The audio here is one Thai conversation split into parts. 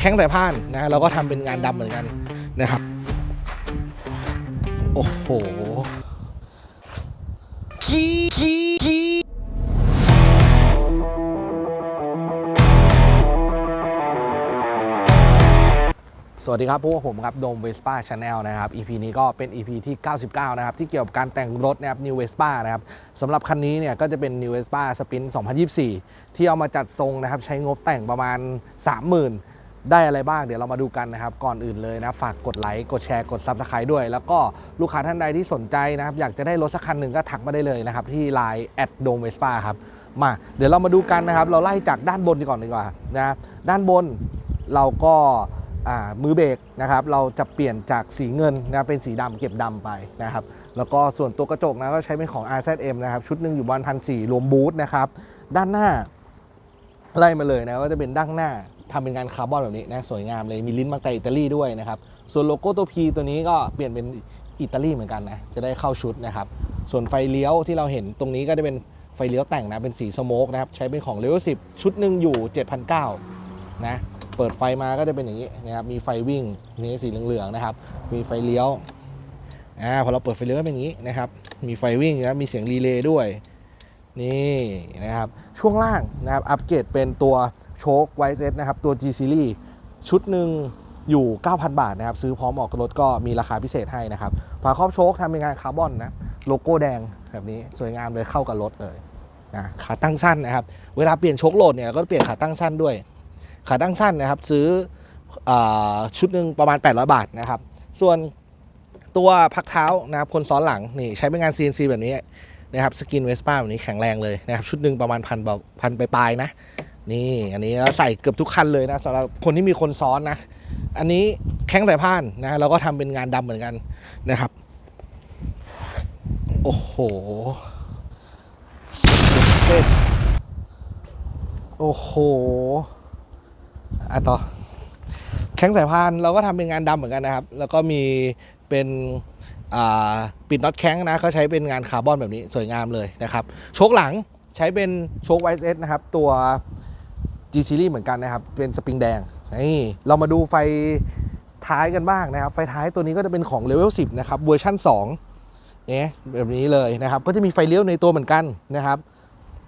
แข้งสายพานนะเราก็ทำเป็นงานดำเหมือนกันนะครับ โอ้โหขี้ขี้ สวัสดีครับพวกผมครับโดมเวสป้าชาแนลนะครับ EP นี้ก็เป็น EP ที่ 99 นะครับ ที่เกี่ยวกับการแต่งรถนะครับ New Vespa นะครับสำหรับคันนี้เนี่ยก็จะเป็น New Vespa Sprint 2024 ที่เอามาจัดทรงนะครับ ใช้งบแต่งประมาณ 30,000 ได้อะไรบ้างเดี๋ยวเรามาดูกันนะครับ ก่อนอื่นเลยนะฝากกดไลค์กดแชร์กด Subscribe ด้วย แล้วก็ลูกค้าท่านใดที่สนใจนะครับ อยากจะได้รถสักคันหนึ่งก็ทักมาได้เลยนะครับที่ Line แอดโดมเวสป้าครับมาเดี๋ยวเรามาดูกันนะครับ เราไล่จากด้านบนดีก่อนดีกว่านะด้านบนเราก็อ่า มือเบรกนะครับเราจะเปลี่ยนจากสีเงินนะเป็นสีดำเก็บดำไปนะครับแล้วก็ส่วนตัวกระจกนะก็ใช้เป็นของ RZM นะครับชุดหนึ่งอยู่บนพันสี่รวมบูธนะครับด้านหน้าไล่มาเลยนะก็จะเป็นด้านหน้าทำเป็นงานคาร์บอนแบบนี้นะสวยงามเลยมีลิ้นมังแต่อิตาลีด้วยนะครับส่วนโลโก้ตัว P ตัวนี้ก็เปลี่ยนเป็นอิตาลีเหมือนกันนะจะได้เข้าชุดนะครับส่วนไฟเลี้ยวที่เราเห็นตรงนี้ก็จะเป็นไฟเลี้ยวแต่งนะเป็นสีสโมกนะครับใช้เป็นของเลเวล10ชุดหนึ่งอยู่ 7,900นะ เปิดไฟมาก็จะเป็นอย่างนี้นะครับมีไฟวิ่งนี่สีเหลืองๆนะครับ มีไฟเลี้ยวอ่าพอเราเปิดไฟเลี้ยวก็เป็นอย่างนี้นะครับ มีไฟวิ่งนะมีเสียงรีเลย์ด้วยนี่นะครับช่วงล่างนะครับอัปเกรดเป็นตัวโชคไวเซตนะครับตัว G Series ชุดหนึ่งอยู่ 9,000 บาทนะครับ ซื้อพร้อมออกรถก็มีราคาพิเศษให้นะครับ ฝาครอบโชคทำเป็นงานคาร์บอนนะ โลโก้แดงแบบนี้สวยงามเลยเข้ากับรถเลยนะขาตั้งสั้นนะครับ เวลาเปลี่ยนโชคโหลดเนี่ยก็เปลี่ยนขาตั้งสั้นด้วย ขาตั้งสั้นนะครับซื้ออชุดหนึ่งประมาณ 800 บาทนะครับ ส่วนตัวพักเท้านะครับคนซ้อนหลังนี่ใช้เป็นงาน CNC แบบนี้นะครับสกินเวสป้าแบบนี้แข็งแรงเลยนะครับชุดหนึ่งประมาณพันพันปลายๆนะนี่อันนี้เราใส่เกือบทุกคันเลยนะสำหรับคนที่มีคนซ้อนนะ อันนี้แข้งสายพานนะเราก็ทำเป็นงานดำเหมือนกันนะครับ โอ้โหโอ้โห อะต่อแข้งสายพานเราก็ทำเป็นงานดำเหมือนกันนะครับ แล้วก็มีเป็นปิดน็อตแข้งนะเขาใช้เป็นงานคาร์บอนแบบนี้สวยงามเลยนะครับโชคหลังใช้เป็นโชคไวเอสนะครับ ตัว G Series เหมือนกันนะครับ เป็นสปริงแดงนี่เรามาดูไฟท้ายกันบ้างนะครับ ไฟท้ายตัวนี้ก็จะเป็นของ Level 10 นะครับ เวอร์ชัน2เนี่ยแบบนี้เลยนะครับ ก็จะมีไฟเลี้ยวในตัวเหมือนกันนะครับ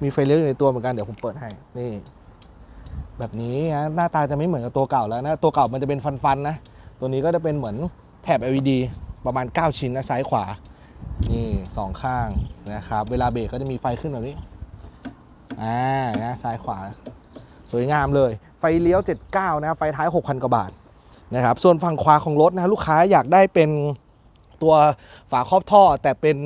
มีไฟเลี้ยวอยู่ในตัวเหมือนกัน เดี๋ยวผมเปิดให้ นี่ แบบนี้นะหน้าตาจะไม่เหมือนกับตัวเก่าแล้วนะ ตัวเก่ามันจะเป็นฟันๆนะ ตัวนี้ก็จะเป็นเหมือนแถบ LED ประมาณ 9 ชิ้นนะซ้ายขวา นี่สองข้างนะครับ เวลาเบรกก็จะมีไฟขึ้นแบบนี้ อ่า นะซ้ายขวา สวยงามเลย ไฟเลี้ยว 79 นะ ไฟท้าย 6,000 กว่าบาทนะครับ ส่วนฝั่งขวาของรถนะลูกค้าอยากได้เป็นตัวฝาครอบท่อแต่เป็น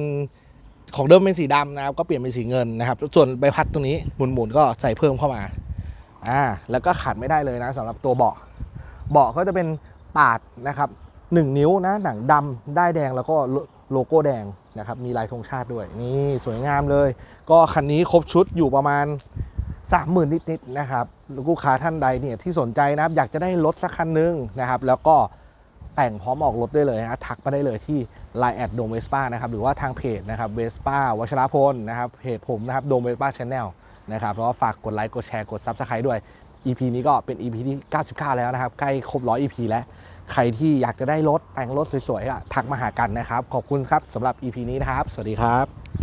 ของเดิมเป็นสีดำนะครับ ก็เปลี่ยนเป็นสีเงินนะครับ ส่วนใบพัดตรงนี้หมุนๆก็ใส่เพิ่มเข้ามา อ่าแล้วก็ขาดไม่ได้เลยนะสำหรับตัวเบาะเบาะก็จะเป็นปาดนะครับ1นิ้วนะหนังดำได้แดงแล้วก็โลโก้แดงนะครับมีลายธงชาติด้วยนี่สวยงามเลย ก็คันนี้ครบชุดอยู่ประมาณ 30,000 นิดๆนะครับลูกค้าท่านใดเนี่ยที่สนใจนะครับอยากจะได้รถสักคันหนึงนะครับแล้วก็แต่งพร้อมออกรถได้เลยนะทักมาได้เลยที่ Line แอดโดมเวสป้านะครับหรือว่าทางเพจนะครับเวสป้าวัชรพลนะครับเพจผมนะครับโดมเวสป้าชาแนล นะครับแล้วก็ฝากกดไลค์กดแชร์กด Subscribe ด้วย EP นี้ก็เป็น EP ที่ 99 แล้วนะครับ ใกล้ครบ100 EP แล้ว ใครที่อยากจะได้รถแต่งรถสวยๆอะทักมาหากันนะครับ ขอบคุณครับสำหรับ EP นี้นะครับ สวัสดีครับ